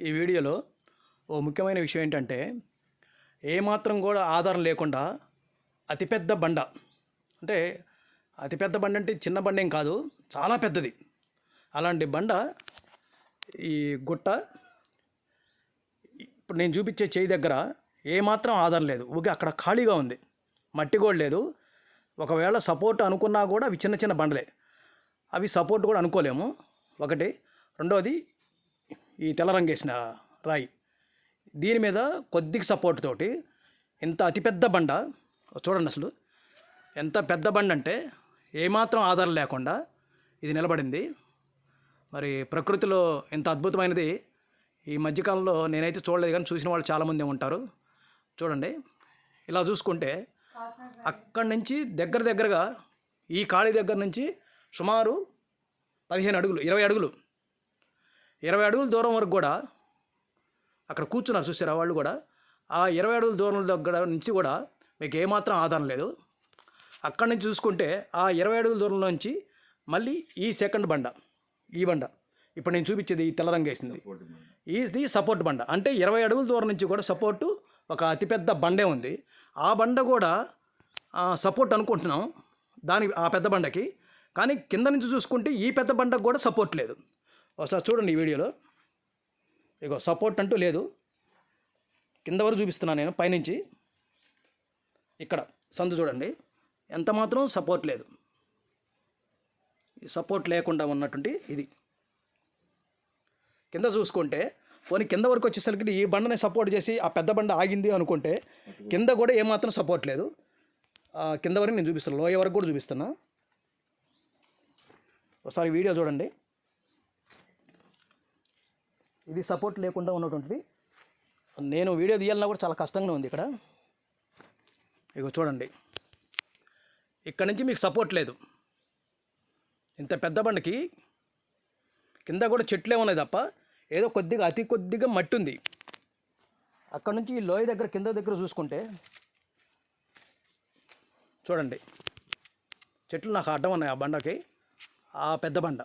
ఈ వీడియోలో ఓ ముఖ్యమైన విషయం ఏంటంటే ఏమాత్రం కూడా ఆధారం లేకుండా అతిపెద్ద బండ అంటే అతిపెద్ద బండ అంటే చిన్న బండ ఏం కాదు చాలా పెద్దది. అలాంటి బండ ఈ గుట్ట ఇప్పుడు నేను చూపించే చేయి దగ్గర ఏమాత్రం ఆధారం లేదు. ఊకే అక్కడ ఖాళీగా ఉంది. మట్టి కూడా లేదు. ఒకవేళ సపోర్ట్ అనుకున్నా కూడా అవి చిన్న చిన్న బండలే. అవి సపోర్ట్ కూడా అనుకోలేము. ఒకటి. రెండోది ఈ తెల్ల రంగేసిన రాయి. దీని మీద కొద్దిగా సపోర్ట్ తోటి ఇంత అతిపెద్ద బండ చూడండి అసలు. ఎంత పెద్ద బండ అంటే ఏమాత్రం ఆధారం లేకుండా ఇది నిలబడింది. మరి ప్రకృతిలో ఇంత అద్భుతమైనది ఈ మధ్యకాలంలో నేనైతే చూడలేదు కానీ చూసిన వాళ్ళు చాలామంది ఉంటారు. చూడండి. ఇలా చూసుకుంటే అక్కడి నుంచి దగ్గర దగ్గరగా ఈ ఖాళీ దగ్గర నుంచి సుమారు పదిహేను అడుగులు ఇరవై అడుగులు ఇరవై అడుగుల దూరం వరకు కూడా అక్కడ కూర్చున్నారు చూసారా వాళ్ళు కూడా. ఆ ఇరవై అడుగుల దూరం దగ్గర నుంచి కూడా మీకు ఏమాత్రం ఆధారం లేదు. అక్కడి నుంచి చూసుకుంటే ఆ ఇరవై అడుగుల దూరంలో నుంచి మళ్ళీ ఈ సెకండ్ బండ ఈ బండ. ఇప్పుడు నేను చూపించేది ఈ తెల్ల రంగు వేసింది. ఇది సపోర్ట్ బండ. అంటే ఇరవై అడుగుల దూరం నుంచి కూడా సపోర్టు ఒక అతిపెద్ద బండే ఉంది. ఆ బండ కూడా సపోర్ట్ అనుకుంటున్నాం. దాని ఆ పెద్ద బండకి. కానీ కింద నుంచి చూసుకుంటే ఈ పెద్ద బండకు కూడా సపోర్ట్ లేదు. ఒకసారి చూడండి ఈ వీడియోలో. ఇగో సపోర్ట్ అంటూ లేదు. కింద వరకు చూపిస్తున్నాను నేను పైనుంచి. ఇక్కడ సందు చూడండి. ఎంత మాత్రం సపోర్ట్ లేదు. సపోర్ట్ లేకుండా ఉన్నటువంటి ఇది. కింద చూసుకుంటే పోనీ కింద వరకు వచ్చేసరికి ఈ బండని సపోర్ట్ చేసి ఆ పెద్ద బండ ఆగింది అనుకుంటే కింద కూడా ఏమాత్రం సపోర్ట్ లేదు. కింద వరకు నేను చూపిస్తాను లోయ వరకు కూడా చూపిస్తున్నా. ఒకసారి వీడియో చూడండి. ఇది సపోర్ట్ లేకుండా ఉన్నటువంటిది. నేను వీడియో తీయాలన్నా కూడా చాలా కష్టంగా ఉంది ఇక్కడ. ఇక చూడండి. ఇక్కడ నుంచి మీకు సపోర్ట్ లేదు. ఇంత పెద్ద బండికి కింద కూడా చెట్లే ఉన్నాయి తప్ప ఏదో కొద్దిగా అతి కొద్దిగా మట్టి ఉంది. అక్కడ నుంచి ఈ లోయ దగ్గర కింద దగ్గర చూసుకుంటే చూడండి. చెట్లు నాకు అడ్డం ఉన్నాయి ఆ బండకి. ఆ పెద్ద బండ.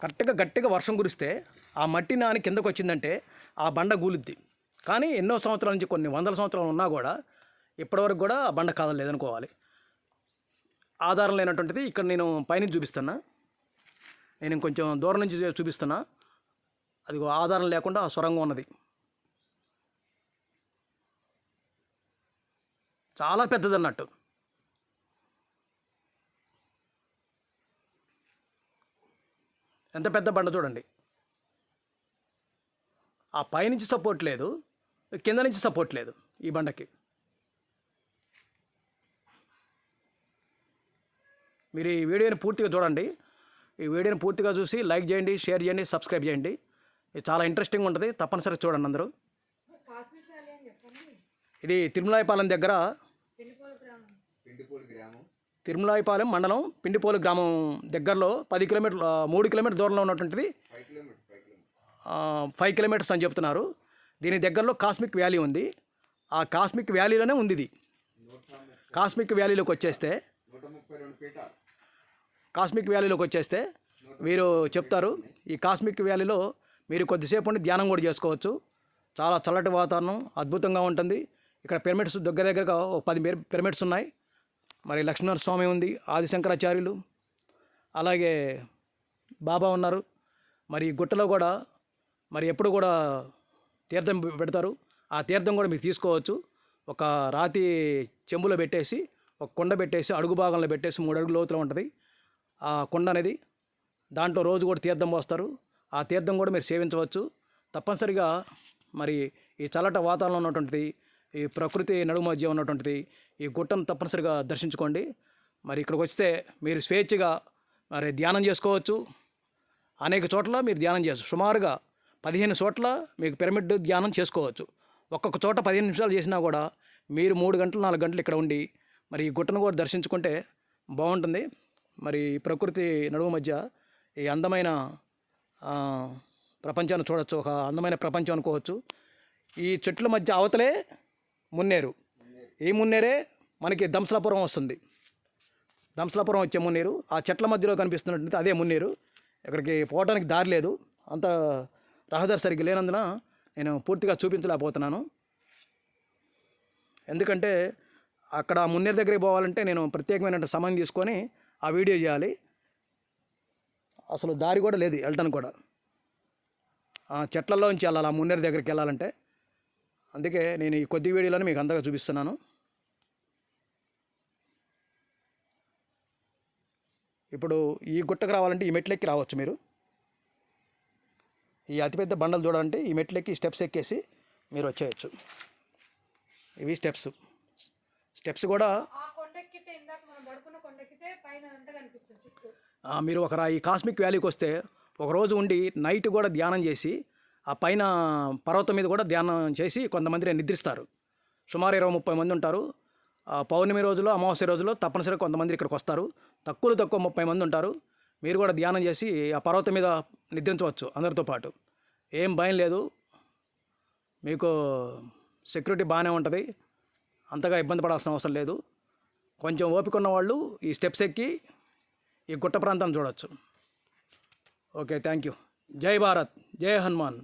కరెక్ట్గా గట్టిగా వర్షం కురిస్తే ఆ మట్టి నాని కిందకు వచ్చిందంటే ఆ బండ గూలుద్ది. కానీ ఎన్నో సంవత్సరాల నుంచి కొన్ని వందల సంవత్సరాలు ఉన్నా కూడా ఇప్పటివరకు కూడా ఆ బండ కాదలేదనుకోవాలి ఆధారం లేనటువంటిది ఇక్కడ నేను పైనుంచి చూపిస్తున్నా. నేను కొంచెం దూరం నుంచి చూపిస్తున్నా. అది ఆధారం లేకుండా ఆ సొరంగం ఉన్నది. చాలా పెద్దది ఎంత పెద్ద బండ చూడండి. ఆ పైనుంచి సపోర్ట్ లేదు కింద నుంచి సపోర్ట్ లేదు ఈ బండకి. మీరు ఈ వీడియోని పూర్తిగా చూడండి. ఈ వీడియోని పూర్తిగా చూసి లైక్ చేయండి షేర్ చేయండి సబ్స్క్రైబ్ చేయండి. ఇది చాలా ఇంట్రెస్టింగ్ ఉంటుంది. తప్పనిసరిగా చూడండి అందరూ. ఇది తిరుమలాయపాలెం దగ్గర తిరుమలాయిపాలెం మండలం పిండిపోలు గ్రామం దగ్గరలో పది కిలోమీటర్ల మూడు కిలోమీటర్ దూరంలో ఉన్నటువంటిది ఫైవ్ కిలోమీటర్స్ అని చెప్తున్నారు. దీని దగ్గరలో కాస్మిక్ వ్యాలీ ఉంది. ఆ కాస్మిక్ వ్యాలీలోనే ఉంది ఇది కాస్మిక్ వ్యాలీలోకి వచ్చేస్తే కాస్మిక్ వ్యాలీలోకి వచ్చేస్తే మీరు చెప్తారు ఈ కాస్మిక్ వ్యాలీలో మీరు కొద్దిసేపు ఉండి ధ్యానం కూడా చేసుకోవచ్చు. చాలా చల్లటి వాతావరణం అద్భుతంగా ఉంటుంది. ఇక్కడ పిరమిడ్స్ దగ్గర దగ్గరగా ఒక పది పిరమిడ్స్ ఉన్నాయి. మరి లక్ష్మీనరస్వామి స్వామి ఉంది ఆదిశంకరాచార్యులు. అలాగే బాబా ఉన్నారు. మరి గుట్టలో కూడా మరి ఎప్పుడు కూడా తీర్థం పెడతారు. ఆ తీర్థం కూడా మీరు తీసుకోవచ్చు. ఒక రాతి చెంబులో పెట్టేసి ఒక కుండ పెట్టేసి అడుగు భాగంలో పెట్టేసి మూడు అడుగుల లోతులో ఉంటుంది. ఆ కుండ అనేది దాంట్లో రోజు కూడా తీర్థం పోస్తారు. ఆ తీర్థం కూడా మీరు సేవించవచ్చు. తప్పనిసరిగా మరి ఈ చల్లట వాతావరణంలో ఉన్నటువంటిది ఈ ప్రకృతి నడుము మధ్య ఉన్నటువంటిది ఈ గుట్టను తప్పనిసరిగా దర్శించుకోండి. మరి ఇక్కడికి వస్తే మీరు స్వేచ్ఛగా మరి ధ్యానం చేసుకోవచ్చు. అనేక చోట్ల మీరు ధ్యానం చేయవచ్చు సుమారుగా పదిహేను చోట్ల మీకు పిరమిడ్ ధ్యానం చేసుకోవచ్చు. ఒక్కొక్క చోట పదిహేను నిమిషాలు చేసినా కూడా మీరు మూడు గంటలు నాలుగు గంటలు ఇక్కడ ఉండి మరి ఈ గుట్టను కూడా దర్శించుకుంటే బాగుంటుంది. మరి ప్రకృతి నడుము మధ్య ఈ అందమైన ప్రపంచాన్ని చూడొచ్చు ఒక అందమైన ప్రపంచం అనుకోవచ్చు. ఈ చెట్ల మధ్య అవతలే మున్నేరు. ఈ మున్నేరే మనకి దంసలాపురం వస్తుంది. దంసలాపురం వచ్చే మున్నీరు. ఆ చెట్ల మధ్యలో కనిపిస్తున్నటువంటి అదే మున్నీరు. ఇక్కడికి పోవడానికి దారి లేదు. అంత రహదారి సరిగ్గా లేనందున నేను పూర్తిగా చూపించలేకపోతున్నాను. ఎందుకంటే అక్కడ మున్నేరు దగ్గరికి పోవాలంటే నేను ప్రత్యేకమైన సమయం తీసుకొని ఆ వీడియో చేయాలి. అసలు దారి కూడా లేదు వెళ్ళటానికి కూడా. ఆ చెట్లలోంచి వెళ్ళాలి ఆ మున్నేరు దగ్గరికి వెళ్ళాలంటే. అందుకే నేను ఈ కొద్ది వీడియోలను మీకు అంతగా చూపిస్తున్నాను. ఇప్పుడు ఈ గుట్టకు రావాలంటే ఈ మెట్లెక్కి రావచ్చు మీరు. ఈ అతిపెద్ద బండలు చూడాలంటే ఈ మెట్లెక్కి స్టెప్స్ ఎక్కేసి మీరు వచ్చేయచ్చు. ఇవి స్టెప్స్. స్టెప్స్ కూడా మీరు ఒక రా- ఈ కాస్మిక్ వ్యాలీకి వస్తే ఒక రోజు ఉండి నైట్ కూడా ధ్యానం చేసి ఆ పైన పర్వతం మీద కూడా ధ్యానం చేసి కొంతమంది నిద్రిస్తారు. సుమారు ఇరవై ముప్పై మంది ఉంటారు. ఆ, పౌర్ణమి రోజులో అమావాస్య రోజులో తప్పనిసరిగా కొంతమంది ఇక్కడికి వస్తారు. తక్కువలో తక్కువ ముప్పై మంది ఉంటారు. మీరు కూడా ధ్యానం చేసి ఆ పర్వతం మీద నిద్రించవచ్చు అందరితో పాటు. ఏం భయం లేదు. మీకు సెక్యూరిటీ బాగానే ఉంటుంది. అంతగా ఇబ్బంది పడాల్సిన అవసరం లేదు. కొంచెం ఓపిక ఉన్న వాళ్ళు ఈ స్టెప్స్ ఎక్కి ఈ గుట్ట ప్రాంతం చూడవచ్చు ఓకే థ్యాంక్ యూ. జై భారత్. జై హనుమాన్.